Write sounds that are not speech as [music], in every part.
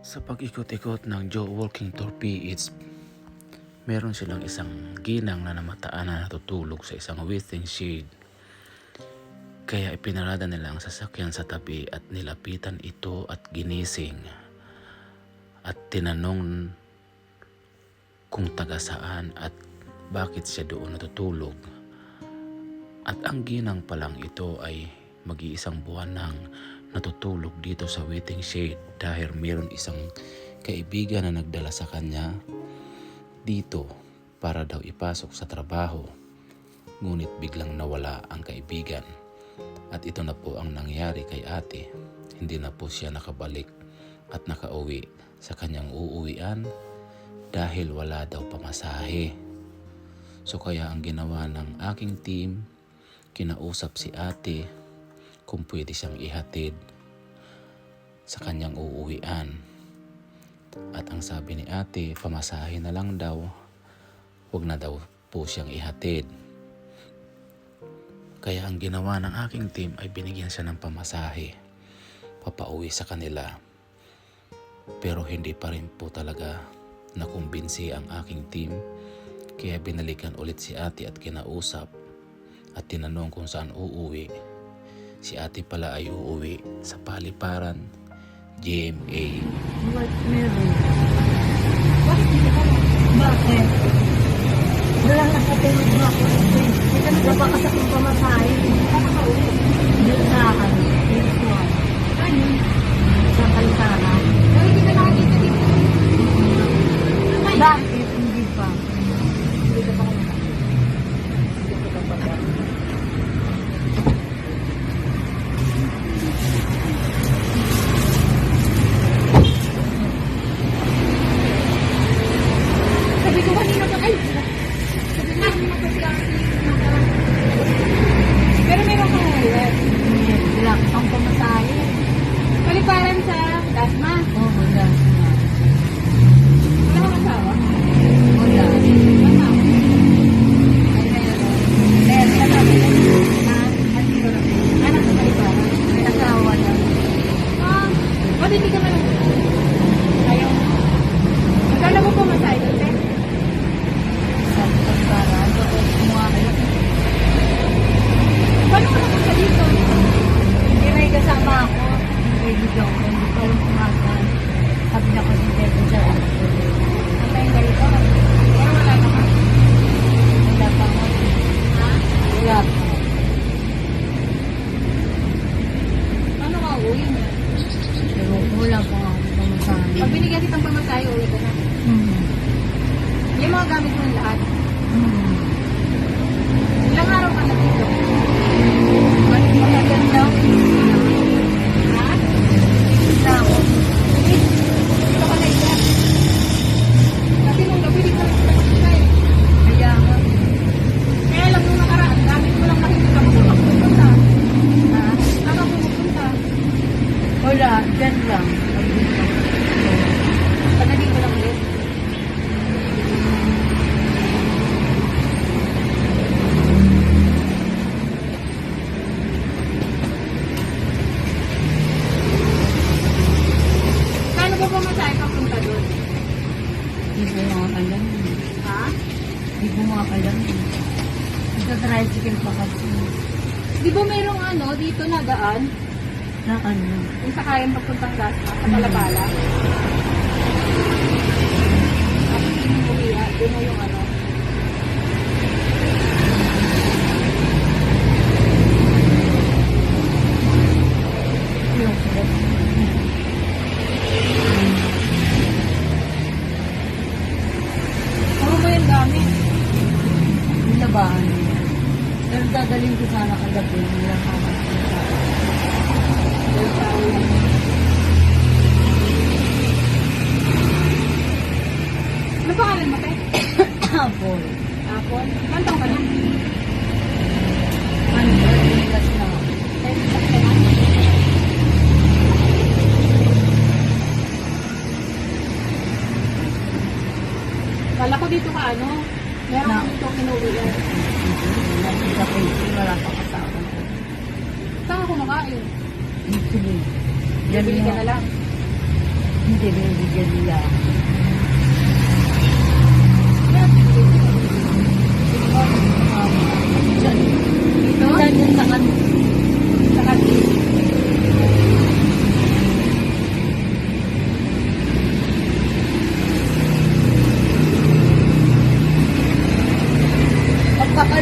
Sa pag-ikot-ikot ng Joe Walking Tour PH, meron silang isang ginang na namataan na natutulog sa isang waiting shed. Kaya ipinarada nila ang sasakyan sa tabi at nilapitan ito at ginising. At tinanong kung taga saan at bakit siya doon natutulog. At ang ginang pa lang ito ay mag-iisang buwan nang natutulog dito sa waiting shed dahil mayroon isang kaibigan na nagdala sa kanya dito para daw ipasok sa trabaho. Ngunit biglang nawala ang kaibigan. At ito na po ang nangyari kay ate. Hindi na po siya nakabalik at nakauwi sa kanyang uuwian dahil wala daw pamasahe. So kaya ang ginawa ng aking team, kinausap si ate kung pwede siyang ihatid sa kanyang uuwian. At ang sabi ni ate, pamasahe na lang daw, wag na daw po siyang ihatid. Kaya ang ginawa ng aking team ay binigyan siya ng pamasahe, papauwi sa kanila. Pero hindi pa rin po talaga nakumbinsi ang aking team, kaya binalikan ulit si ate at kinausap at tinanong kung saan uuwi. Si ate pala ay uuwi sa paliparan GMA. What meron? Bakit? Wala na ako. Hindi ka nagpapakasakit pamasahe. Doon sa akin. Yes,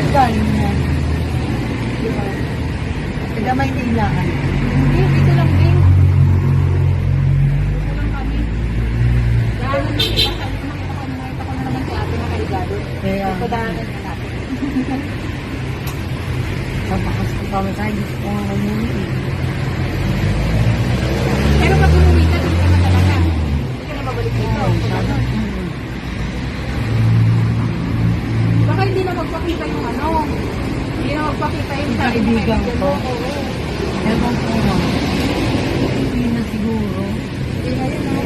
Pagkakalban mo. Di ba? Taga Maynila ka. Hindi, dito lang din. Dito lang kami. Dahil nakita ko, nakita ko, nakita ko na naman si ate nakahiga doon. Kaya, Pagdaanan na natin. papakas ko kami tayo. Gusto ko nga umuwi. Pero pag umuwi ka, doon ka na talaga. Hindi ka na babalik dito. Pagdaanan. Mm. Baka hindi na magpakita yung ano. Hindi na magpakita yung Yung sabi ng kaibigan kaibigan ko. mo. Oo. Ewan ko nga. Hindi na siguro. Hindi na yun, no?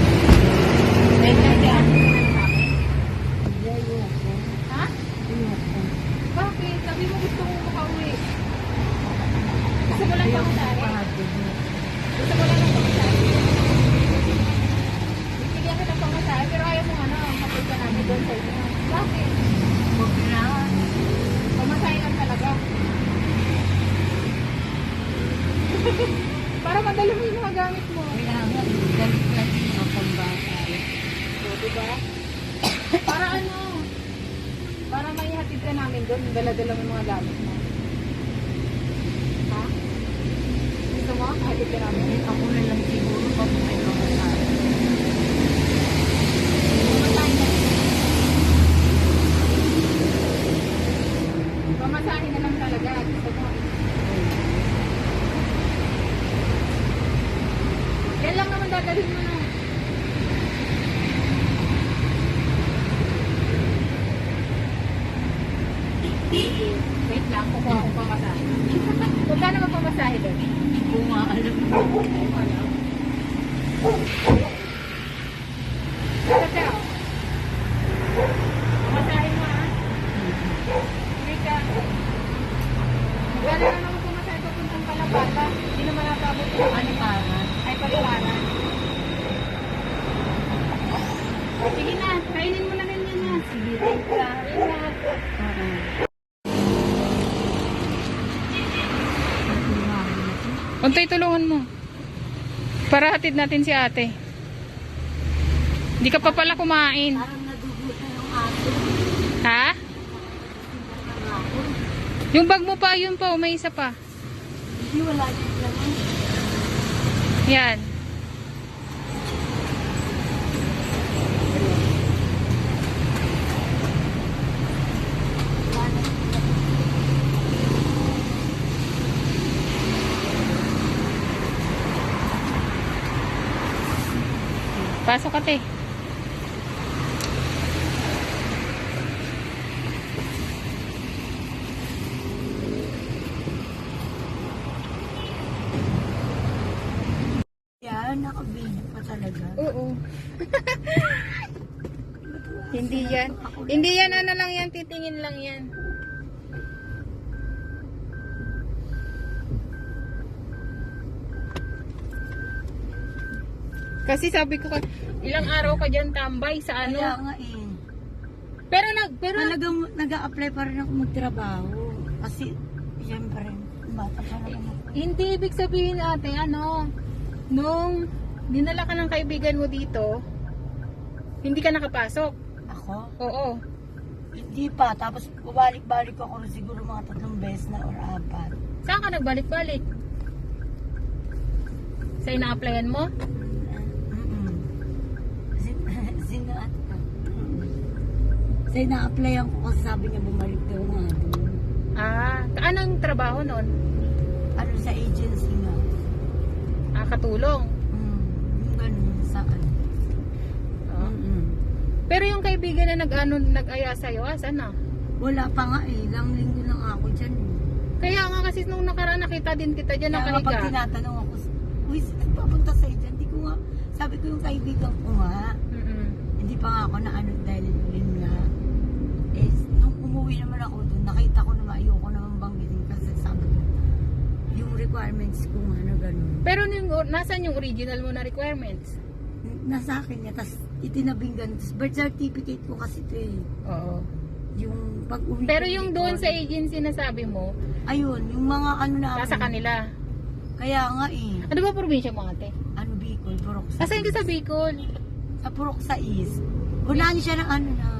Eh, kaya ano naman sa akin? Hindi, ayoko. Ha? Ayoko. Bakit? Sabi mo gusto mo makauwi. Gusto mo lang Ayoko pamasahe? pahati mo. Gusto mo lang ng pamasahe? Bibigyan ka ng pamasahe, pero ayaw mo ano, mapunta namin doon sa inyo. Bakit? Huwag na. Pamasahe lang talaga. Para madali mo yung mga gamit mo. Kaya nga, galit lang ang pambata. O, diba? Para ano? Para may hatid ka namin doon, dala-dala mo yung mga gamit mo. Ha? Gusto mo? Hatid ka namin? Eh, Ako na lang siguro pag may pamasahe. Pamasahe na. Pamasahe na lang talaga. Gusto mo? Yan lang naman dadalhin mo na. Wait lang, kukuha akong pamasahe. Magkano magpamasahe doon? Kung nga alam mo. Tata, pamasahe mo ah. Wait ka. Magkano na naman pamasahe papuntang Kalapata? Hindi naman natabot yung Ano para? ay paliwanag. Sige na, kainin mo na rin yan na. Sige, thank you. ah. Ingat. Oo. Untay, tulungan mo. Para hatid natin si ate. Hindi ka pa pala kumain. Parang nadugutan yung aso. Ha? Yung bag mo pa, yun pa, may isa pa. Hindi wala naman. Yan. Pasok ka, te. Yan, nakabili pa talaga. Oo. [laughs] Hindi yan. Hindi yan, ano lang yan, titingin lang yan. Kasi sabi ko, ilang araw ka dyan tambay sa ano. Kaya nga eh. Pero nag, pero Talagang nag-a-apply pa rin ako magtrabaho. Kasi, siyempre, bata pa naman ako. hindi ibig sabihin ate, ano, nung dinala ka ng kaibigan mo dito, hindi ka nakapasok. Ako? Oo. Hindi pa. Tapos, babalik-balik ako siguro mga tatlong beses na or apat. Saan ka nagbalik-balik? Sa ina-applyan mo? Mm-mm. Sin- Sinaat ka. Mm. Sa ina-applyan ko kasi sabi niya bumalik daw nga doon. Ah, anong trabaho nun? Ano sa agency nga. Ah, katulong. Mm. Yung ganun sa ano. Ah. Mm-mm. Pero yung kaibigan na nag-ano, nag-aya sa'yo, asan na? Wala pa nga eh. Ilang linggo lang ako dyan. Kaya nga kasi nung nakaraan nakita din kita dyan Kaya nga pag nakahiga. tinatanong ako, Uy, saan papunta sa dyan? Hindi ko nga, sabi ko yung kaibigan ko nga, Mm-mm. hindi pa nga ako na ano dahil umuwi naman ako doon, nakita ko naman, ayoko naman banggitin kasi sabi ko, yung requirements ko ano ganun. Pero yung, nasan yung original mo na requirements? Nasa akin niya, tapos itinabinggan. Tapos birth certificate ko kasi ito eh. Oo. Yung pag uwi Pero ko, yung doon sa agency na sabi mo, Ayun, yung mga ano na nasa kanila. Kaya nga eh. Ano ba probinsya mo ate? Ano Bicol, Purok sa ka sa Bicol? Sa Purok sa East. Unahan siya ng ano na,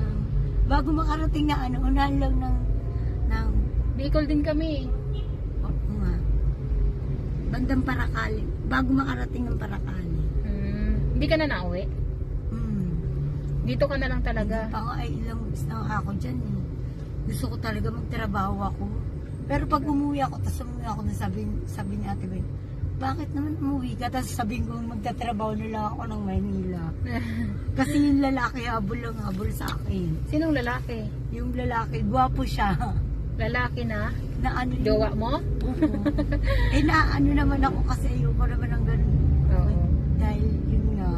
bago makarating na ano, unahan lang ng, ng, Bicol din kami. oh, nga, bandang Paracali. Bago makarating ng Paracali. Hmm. Hindi ka na nauwi? Hmm. Dito ka na lang talaga. Hindi pa nga ay ilang weeks na ako dyan eh. Gusto ko talaga magtrabaho ako. Pero pag umuwi ako, tapos umuwi ako, na sabi, sabi ni Ate Ben, bakit naman umuwi ka? Tapos sabihin ko, magtatrabaho na lang ako ng Maynila. [laughs] Kasi yung lalaki habol lang habol sa akin. Sinong lalaki? Yung lalaki, gwapo siya. Lalaki na? Na ano yung- Jowa mo? Oo. eh na ano naman ako kasi ayoko naman ng ganun. Oo. Dahil yun nga,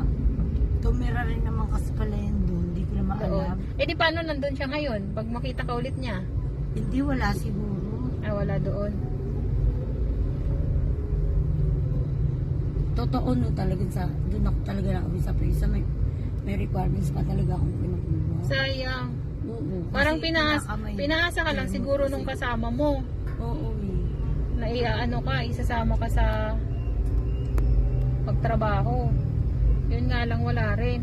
tumira rin naman kasi pala yun doon. Hindi ko na maalam. Doon. Eh di paano nandun siya ngayon? Pag makita ka ulit niya? Hindi wala siguro. Ah, wala doon. Totoo no talaga sa, doon ako talaga na sa prisa. May, may requirements pa talaga akong pinukuha. Sayang. Oo. kasi Parang pinaas, pinakamay- pinaasa ka lang siguro nung kasama mo. Oo eh. Na ano ka, isasama ka sa pagtrabaho. Yun nga lang wala rin.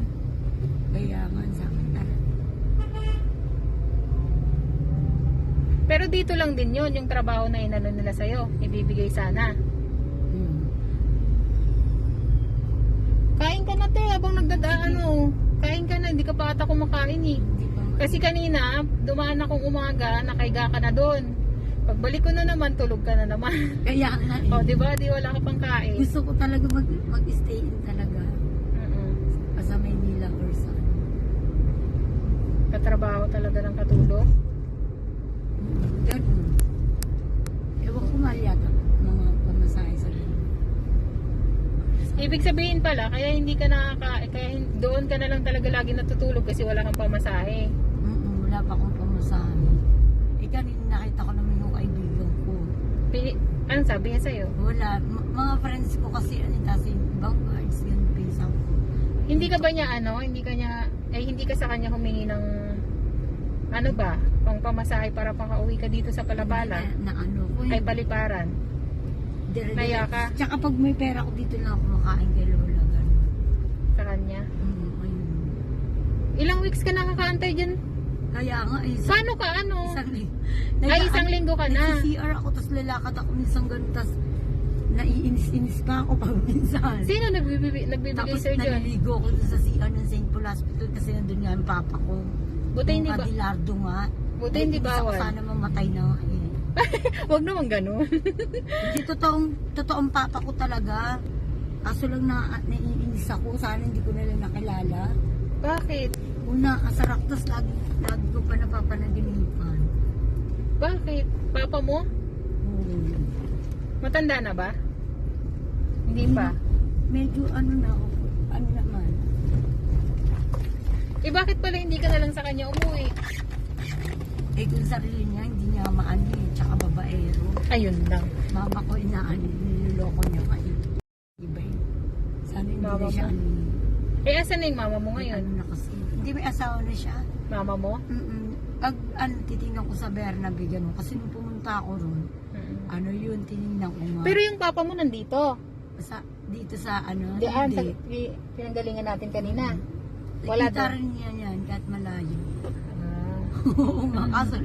Kaya nga sa akin talaga. Pero dito lang din yun, yung trabaho na inano nila sa'yo. Ibibigay sana. Kain ka na te, habang nagdadaan. Kain ka na, hindi ka pa ata kumakain eh. Kasi kanina, dumaan akong umaga, nakaiga ka na doon. Pagbalik ko na naman, tulog ka na naman. [laughs] Kaya nga eh. o, di ba? Di wala ka pang kain. Gusto ko talaga mag, mag-stay in talaga. Mm-mm. Sa Maynila or sa Katrabaho talaga ng katulog. Ganun. Ewan ko nga yata mga pamasahe sa ganun. Ibig sabihin pala, kaya hindi ka nakaka... Kaya doon ka na lang talaga lagi natutulog kasi wala kang pamasahe. Mm-mm, wala pa akong pamasahe. Eh kanina nakita ko naman yung kaibigan ko. Pini, anong sabi niya sa'yo? Wala. M- mga friends ko kasi ano kasi ibang guards yun pisa ko. Hindi ka ba niya ano, hindi ka niya, eh hindi ka sa kanya humingi ng, ano ba, pang pamasahe para pakauwi ka dito sa Palabala? Na, na ano ko. Ay eh. paliparan. Dire- naya ka? Tsaka pag may pera ko dito lang ako makain kay Lola. Ganun. sa kanya. Mm, ayun. Ilang weeks ka nakakaantay dyan? Kaya nga eh. Paano ka ano? isang linggo. Ay, isang linggo ka na. Nag-CR ako, tapos lalakad ako minsan ganun, tapos naiinis-inis pa ako [laughs] pag minsan. Sino nagbibigay, nagbibigay Tapos sa'yo dyan? naliligo ako dun sa CR ng St. Paul Hospital kasi nandun nga yung papa ko. Buti hindi ba, Adelardo nga. buti hindi gusto ko bawal. Sana mamatay na nga eh. [laughs] Huwag naman ganun. Hindi totoong, totoong papa ko talaga. Kaso lang na naiinis ako. Sana hindi ko na lang nakilala. Bakit? Una, asarap, tapos lagi, lagi ko pa napapanaginipan. Bakit? Papa mo? Oo. Matanda na ba? Hindi pa. Medyo ano na ako. Ano naman. Eh bakit pala hindi ka na lang sa kanya umuwi? Eh kung sarili niya, hindi niya maano eh. Tsaka babaero. Ayun lang. Mama ko inaano, niloloko niya ka eh. Iba eh. Sana hindi Mama na siya mo? ano. Eh asan na yung mama mo ngayon? ano na kasi. Hindi may asawa na siya. Mama mo? Mm-mm. Pag ano, titingnan ko sa Bernabe, gano'n. Kasi nung pumunta ako ron, Mm. ano yun, tinignan ko nga. Pero yung papa mo nandito. sa, dito sa ano, Diyan, sa hindi. pi- pinanggalingan natin kanina. Wala Nakita doon. rin niya yan, kahit malayo. Oo nga, kaso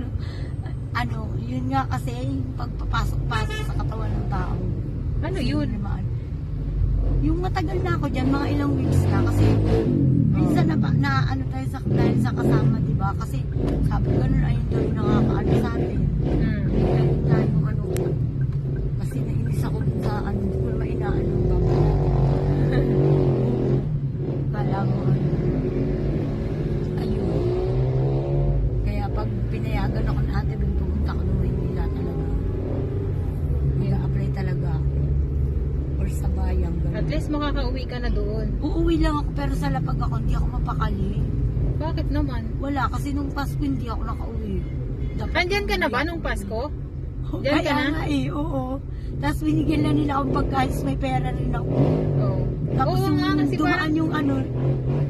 ano, yun nga kasi, yung pagpapasok-pasok sa katawan ng tao. Ano Kasi yun? naman, yung matagal na ako dyan, mga ilang weeks na kasi minsan na, na ano tayo sa, dahil sa kasama, di ba? Kasi sabi ko ganun, ayun daw nakakaano sa atin. Mm. Galit na yung ano, kasi nainis ako dun sa ano, hindi ko naman inaano yung baba. Kala mo ano, ayun. Kaya pag pinayagan ako na ate, bin pumunta ako ng Maynila talaga. Mag-apply talaga ako. Or sa bayang At ganun. Least makakauwi ka na doon. Uuwi lang ako pero sa lapag ako, hindi ako mapakali. Bakit naman? Wala, kasi nung Pasko hindi ako nakauwi. Dapat Andyan ka na ba nung. Pasko? Diyan ka na? nga eh, oo. Tapos binigyan lang nila akong pagkain, tapos may pera rin ako. Oo. Tapos Oo yung nga, kasi dumaan parang, yung ano,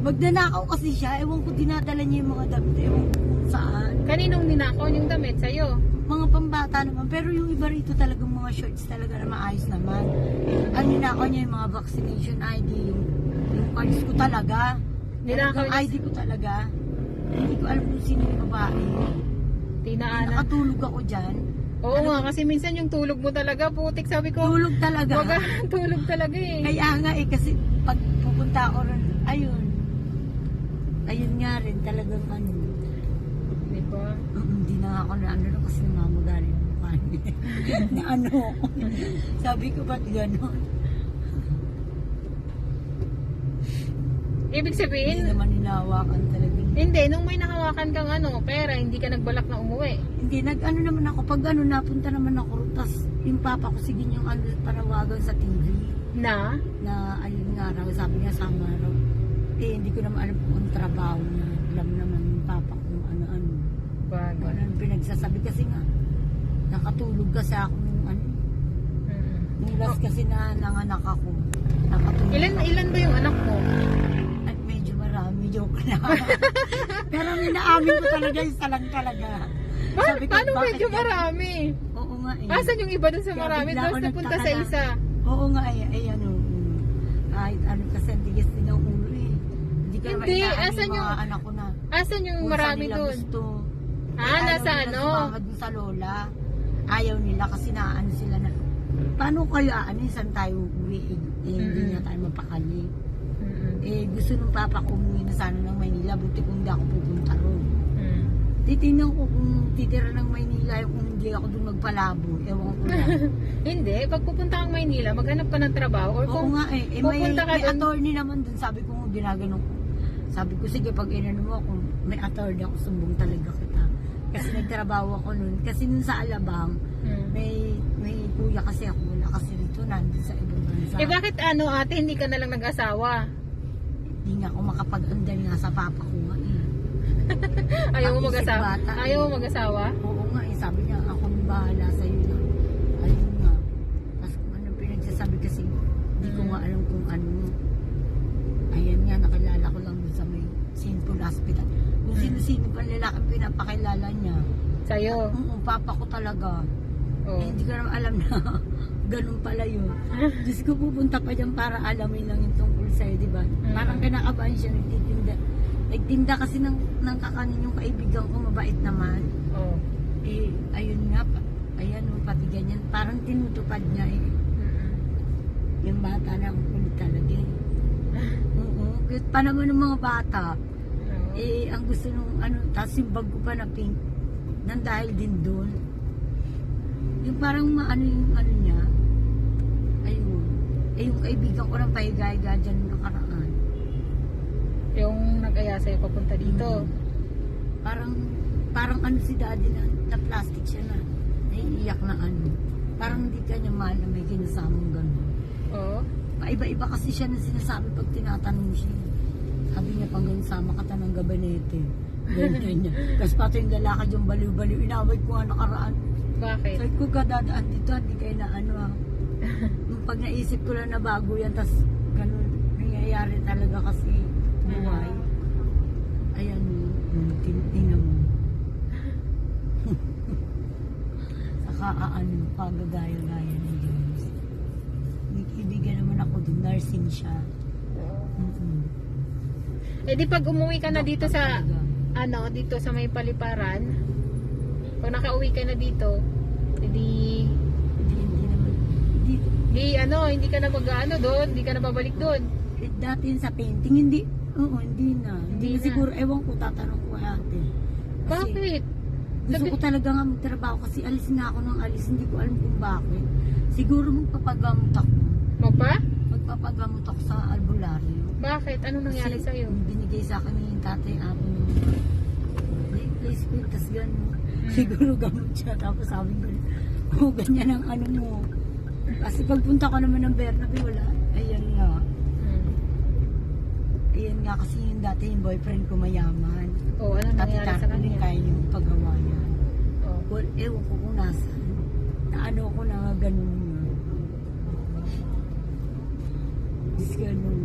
magnanakaw kasi siya, ewan ko dinadala niya yung mga damit, ewan ko kung saan. kaninong ninakaw yung damit sa'yo? Pambata naman, pero yung iba rito talagang mga shorts talaga na maayos naman. Ang ninakaw niya yung mga vaccination ID, yung, yung cards ko talaga. Ninakaw niya- ID ko talaga. Hindi ko alam kung sino yung babae. Tinaanan. Nakatulog ako dyan. Oo nga, kasi minsan yung tulog mo talaga, putik sabi ko. Tulog talaga. Wag [laughs] tulog talaga eh. Kaya nga eh, kasi pag pupunta ako ron, ayun. Ayun nga rin, talagang ano. Hindi na ako na ano kasi namamagali yung mukha niya. [laughs] na ano ako. Sabi ko, ba't gano'n? Ibig Hindi sabihin, naman hinahawakan talaga. hindi, nung may nakawakan kang ano, pera, hindi ka nagbalak na umuwi. Hindi, nag-ano naman ako. Pag ano, napunta naman ako. Tapos yung papa ko, sige yung ano, panawagan sa TV. Na? Na ayun nga raw, sabi niya sama raw. Eh, hindi ko naman alam kung trabaho niya. Alam naman yung papa ko kung ano-ano. Bagay. Ano ang pinagsasabi kasi nga, nakatulog kasi ako nung ano, Mm. nung last kasi na nanganak ako. Nakatulog Ilan, ako. ilan ba yung anak mo? At medyo marami, joke lang. [laughs] Pero minaamin ko talaga, isa lang talaga. Pa- Sabi ko, paano bakit medyo marami? Oo nga eh. Asan yung iba dun sa Kaya marami? bigla Tapos ako napunta nagtaka sa na. isa. Oo nga eh, ay ano, mm, kahit ano kasi ang tigas din ang ulo eh. Hindi ko naman Hindi, inaamin asan yung mga anak ko na. Asan yung kung marami nila dun? Gusto. Ah, Eh, nasa ano? sumama dun sa lola. Ayaw nila kasi naano sila na, paano kayo ano, saan tayo uuwi? Eh, eh, hindi Mm-mm. na tayo mapakali. Mm-mm. Eh, gusto nung papa ko umuwi na sana ng Maynila, buti kung hindi ako pupunta ron. Mm. Titingnan ko kung titira ng Maynila, kung hindi ako dun magpalabo. Ewan ko lang. [laughs] Hindi, pag pupunta kang Maynila, maghanap ka ng trabaho or Oo kung nga eh. eh may, pupunta ka may dun- attorney naman dun. Sabi ko nga ginaganon ko. Sabi ko, sige, pag inano mo ako, may attorney ako, sumbong talaga kita. Kasi nagtrabaho ako nun. Kasi nun sa Alabang, Mm. may may kuya kasi ako. Wala kasi dito, nandun sa ibang bansa. Eh bakit ano ate, hindi ka na lang nag-asawa? Hindi nga ako makapag-andal nga sa papa ko nga eh. [laughs] Ayaw mo mag-asawa? bata, Ayaw mo eh. mag-asawa? Oo nga eh. Sabi niya, ako ang bahala sa'yo na. Ayun nga. Tapos kung ano pinagsasabi kasi, hindi ko nga alam kung ano. Ayan nga, nakilala ko lang dun sa may St. Paul Hospital. Mm. sino-sino pa lalaki pinapakilala niya. Sa'yo? Oo, papa ko talaga. Oh. Eh, hindi ko naman alam na [laughs] ganun pala yun. Diyos ko pupunta pa dyan para alamin lang yung tungkol sa'yo, di ba? Mm. Parang kinakabahan siya, nagtitinda. Nagtinda kasi ng, ng kakanin yung kaibigan ko, mabait naman. Oh. Eh, ayun nga, pa- ayan, pati ganyan. Parang tinutupad niya eh. Mm-mm. Yung bata na ang kulit talaga eh. [laughs] Oo, cute pa naman ng mga bata. Eh, ang gusto nung ano, tapos yung bag ko pa na pink, nang dahil din doon. Yung parang maano yung ano niya, ayun. Eh, yung kaibigan ko ng pahiga-higa dyan nakaraan. Yung nag-aya sa'yo papunta dito. Mm. Parang, parang ano si daddy na, na plastic siya na. Naiiyak na ano. Parang hindi ka niya mahal na may kinasamang gano'n. Oo. Paiba-iba kasi siya na sinasabi pag tinatanong siya. Sabi niya pang ganun, sama ka ta ng gabanete. Ganyan niya. Tapos pati yung lalaki yung baliw-baliw. Inaway ko nga nakaraan. Bakit? Sabi ko kadadaan dito, hindi kayo na ano ah. [laughs] Pag naisip ko lang na bago yan, tapos ganun, nangyayari talaga kasi buhay. Ayan, yung tinitingnan mo. [laughs] Saka aano, pagagaya-gaya ng Diyos. May kaibigan naman ako dun, nursing siya. Mm-mm. Eh di pag umuwi ka na dito sa, ano, dito sa may paliparan, pag nakauwi ka na dito, naman. Hindi, di ano, hindi ka na mag-ano doon, hindi ka na babalik doon. eh, dati sa painting, hindi. Oo, hindi na. Hindi, Hindi na siguro, ewan ko, tatanong ko ate. Kasi Bakit? gusto Sabi- ko talaga nga magtrabaho kasi alis na ako ng alis. Hindi ko alam kung bakit. Siguro magpapagamot ako. Magpa? Magpapagamot ako sa albularyo. Bakit? Anong nangyari Kasi sa'yo? binigay sa akin ni tatay ako nung place ko, tas gano'n. Hmm. Siguro gamot siya. Tapos sabi ko, oh, ganyan ang ano mo. Kasi pagpunta ko naman ng Bernabe, wala. Ayan nga. Hmm. Ayan nga kasi yung dati yung boyfriend ko mayaman. Oh, ano Pati nangyari sa tarpaulin kanya? kaya yung paggawa niya. Oh. Well, ewan ko kung nasaan. na ano ko na ganun. Diyos ganun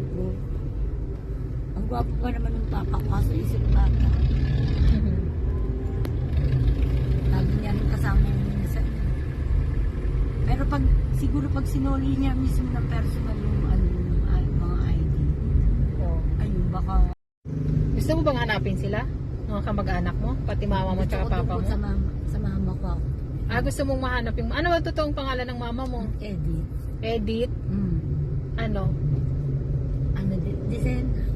gwapo pa naman ng papa ko kaso isip bata. Lagi niya rin kasama yung minsan. Pero pag, siguro pag sinuli niya mismo ng personal yung ano, ah, mga ID, Oo. ayun, baka Gusto mo bang hanapin sila? Mga kamag-anak mo? Pati mama mo ko papa mo? Sa mama, sa mama ko ako. Ah, gusto mong mahanap yung... Ano ba totoong pangalan ng mama mo? Edit. Edith? Mm. Ano? Ano, di- Dicena.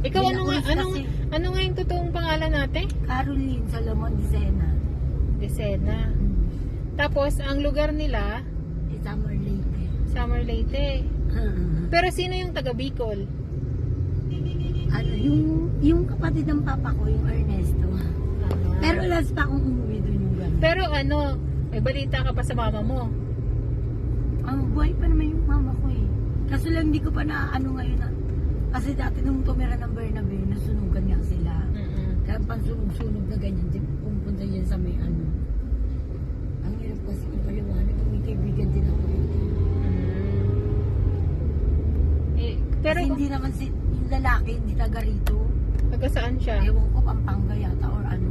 Ikaw, ano nga, Binakulis ano, ano nga yung totoong pangalan natin? Caroline Salomon Dicena. Desena. Mm. Tapos, ang lugar nila, Summer Lake. Summer Leyte. Hmm. Pero sino yung taga Bicol? ano, yung, yung kapatid ng papa ko, yung Ernesto. Ano? Pero last pa akong umuwi doon yung gano'n. Pero ano, may balita ka pa sa mama mo. Ang buhay pa naman yung mama ko eh. Kaso lang hindi ko pa na ano ngayon na. Kasi dati nung tumira ng Bernabe, nasunugan niya sila. Mm-mm. Kaya pansunog-sunog na ganyan, di, pumunta yan sa may ano. Ang hirap kasi ipaliwanag kung may kaibigan din ako dito. Eh, pero Kasi hindi naman si, yung lalaki, hindi taga rito. taga saan siya? Ewan ko, Pampanga yata or ano.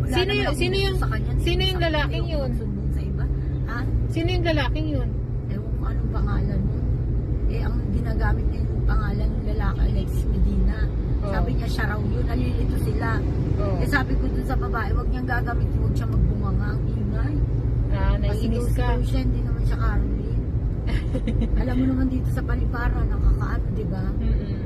Wala Sino yung- sino yung- kanya, sino yung lalaking yun? sa iba. Ha? Sino yung lalaking yun? Ewan ko anong pangalan mo. Eh, ang ginagamit niya yung pangalan ng lalaki, Alexis Medina. Oo. Sabi niya, siya raw yun. Nalilito sila. Oh. Eh, sabi ko dun sa babae, wag niyang gagamitin, wag siya magbunganga. Ang ingay. Ah, Kasi naiinis ka. daw siya, hindi naman siya Caroline. [laughs] Alam mo naman dito sa Paliparan, nakakaano, di ba? Mm-mm.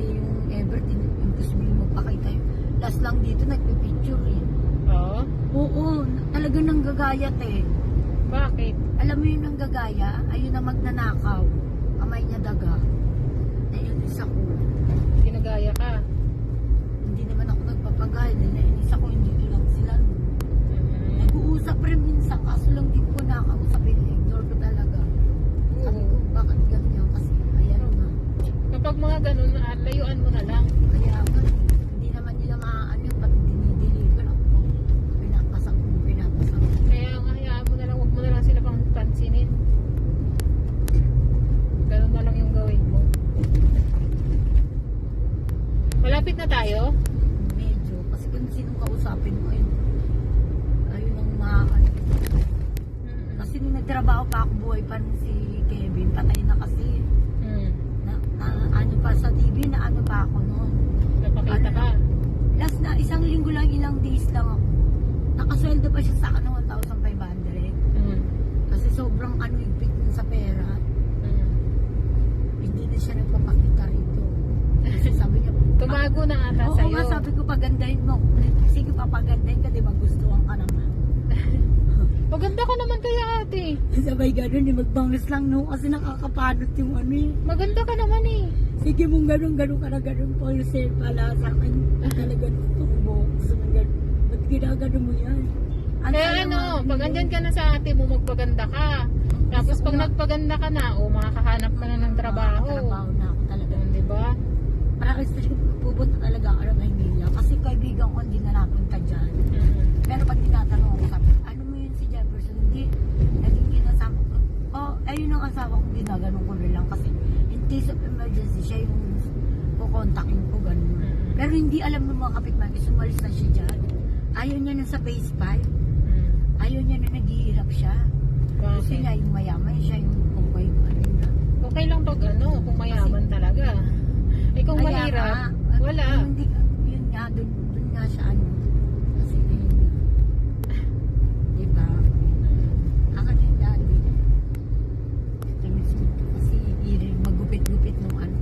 Eh, yung Everton, yung gusto mo yung magpakita yun. Last lang dito, nagpipicture eh. Oo. Oo, talaga nang gagayat eh. Bakit? Alam mo yun ang gagaya, ayun na magnanakaw. Kamay niya daga. Nainis ako. Ginagaya ka. Hindi naman ako nagpapagay. Dahil nainis ako, hindi ko lang sila. Nag-uusap rin minsan, kaso lang di ko nakakausapin. Ignore ko talaga. Sabi ko, bakit ganyan? Kasi ayan nga. Kapag mga ganun, ah, layuan mo na lang. Kaya nga, hindi naman nila maaano yun, pati dinideliver ako. Pinapasang ko, pinapasang ko. Kaya nga, hayaan mo na lang, huwag mo na lang sila pang pansinin. Ganun na lang yung gawin mo. Malapit na tayo? Medyo. Kasi kung sinong kausapin mo, ayun, ayun ang maaano. Kasi nung nagtrabaho pa ako, buhay pa si Kevin. Patay na kasi. Hmm. Na, na, ano pa sa TV, na ano pa ako noon. Napakita Ano ka. Last na, isang linggo lang, ilang days lang ako. Nakasweldo pa siya sa akin ng 1,500. Hmm. Kasi sobrang ano, higpit nun sa pera. Hmm. Hindi na siya nagpapakita rito. Kasi sabi niya, Tumago na ata Oo sa'yo. nga, sabi ko pagandahin mo. Sige, papagandahin ka, di magustuhan ka naman. [laughs] Maganda ka naman kaya ate. Sabay ganun, eh, magbangis lang no, kasi nakakapanot yung ano eh. Maganda ka naman eh. Sige mong ganun, ganun ka na ganun po yung sale pala sa akin. Talaga tumbo. Gusto mo ganun. Ba't ginagano mo yan? Ang Kaya ano, nga, pag andyan ka na sa ate mo, magpaganda ka. Tapos pag nagpaganda ka na, o makakahanap ka na ng trabaho. Trabaho na ako talaga. Di ba? Para kasi pupunta talaga ako ng Maynila. Kasi kaibigan ko hindi na napunta dyan. Pero pag tinatanong ako, sabi, ano mo yun si Jefferson? Hindi. Naging kinasama ko. Oh, ayun ang asawa ko, ginaganon ko rin lang. Kasi in case of emergency, siya yung kukontakin ko, ganun. Pero hindi alam ng mga kapitbahay, sumalis na siya dyan. Ayaw niya na sa base 5. Ayaw niya na naghihirap siya. Kasi Bakit? nga yung mayaman, siya yung okay, ano na. Okay lang pag ano, kung mayaman talaga. Eh kung Kaya mahirap, nga, wala. Hindi, yun nga, dun, dun nga siya ano. Kasi ayun nga. Diba? Akin yung dati. Tamis mo to kasi magupit-gupit nung ano.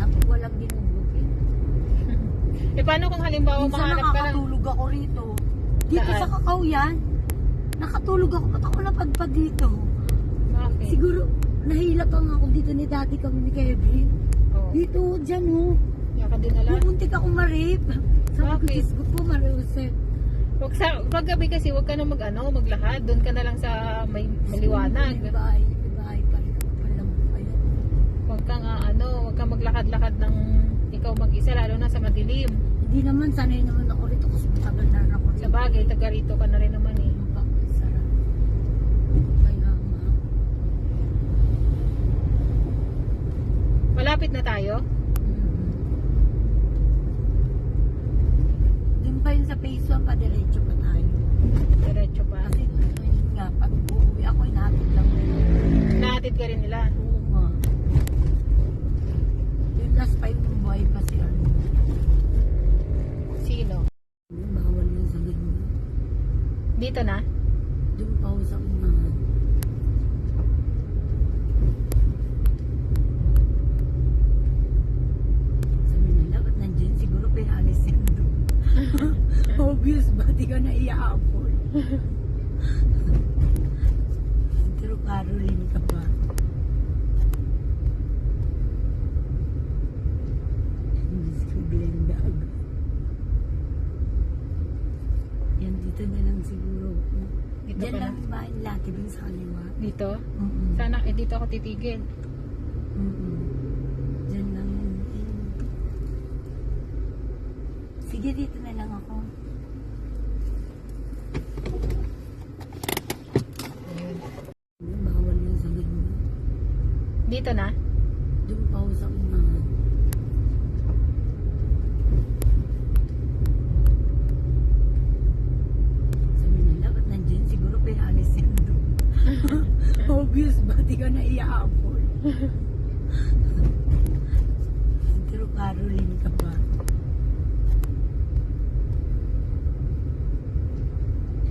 Ako walang ginugupit. [laughs] Eh paano kung halimbawa Minsan mahanap ka ng... nakakatulog ako rito. Dito Saan? sa kakao yan. Nakatulog ako. Ba't ako napadpad dito? Bakit? Siguro, nahila pa nga ako dito ni dati kami ni Kevin. Dito, dyan oh. yan ka dinala. Pumuntik ako ma-rape. Sabi ko, Bakit? Diyos ko po, Mariusep. Wag sa, pag gabi kasi, wag ka na mag ano, maglakad. Doon ka na lang sa may maliwanag. Bahay, bahay pa rin ako palang. Wag ka nga ano, wag ka maglakad-lakad ng ikaw mag-isa, lalo na sa madilim. Hindi naman, sanay naman ako rito kasi matagal na rin ako rito. Sa bagay, taga rito ka na rin naman eh. Sarap. Malapit na tayo? Doon pa yun sa phase 1 pa, diretso pa tayo. Diretso pa. Kasi yun nga, pag uuwi ako, inahatid lang. Nahatid ka rin nila. Oo nga. Yung last pa yung buhay pa si ano. Sino? Bawal yun sa ganyan. Dito na? Doon pa ako sa unahan. Sabi nila, ba't nandiyan? Siguro pinalis yan doon. Obvious ba? Iaapol. [laughs] Pero Caroline ka ba? Diyos ko, Glenda agad. Yan, dito na lang siguro. Dito Diyan pa lang na? yung laki dun sa kaliwa. Dito? Mm-mm. Sana, eh dito ako titigil. Mm-mm. Diyan lang. Sige, dito na lang ako. Ayun. Bawal yun sa ganyan. Dito na? Doon pa ako sa unahan. Sabi nila, [laughs] ba't nandiyan? Siguro pinalis yan doon. Obvious ba? Di ka na iaapol. [laughs] Pero Caroline ka ba?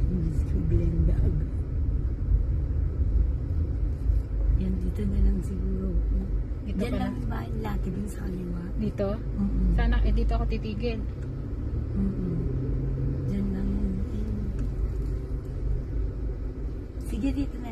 Diyos ko, Glenda agad. Yan, dito na lang siguro. Dito Diyan pa na? lang yung bahay laki dun sa kaliwa. Dito? Mm-mm. Sana, eh dito ako titigil. Mm-mm. Diyan lang yun. Sige, dito na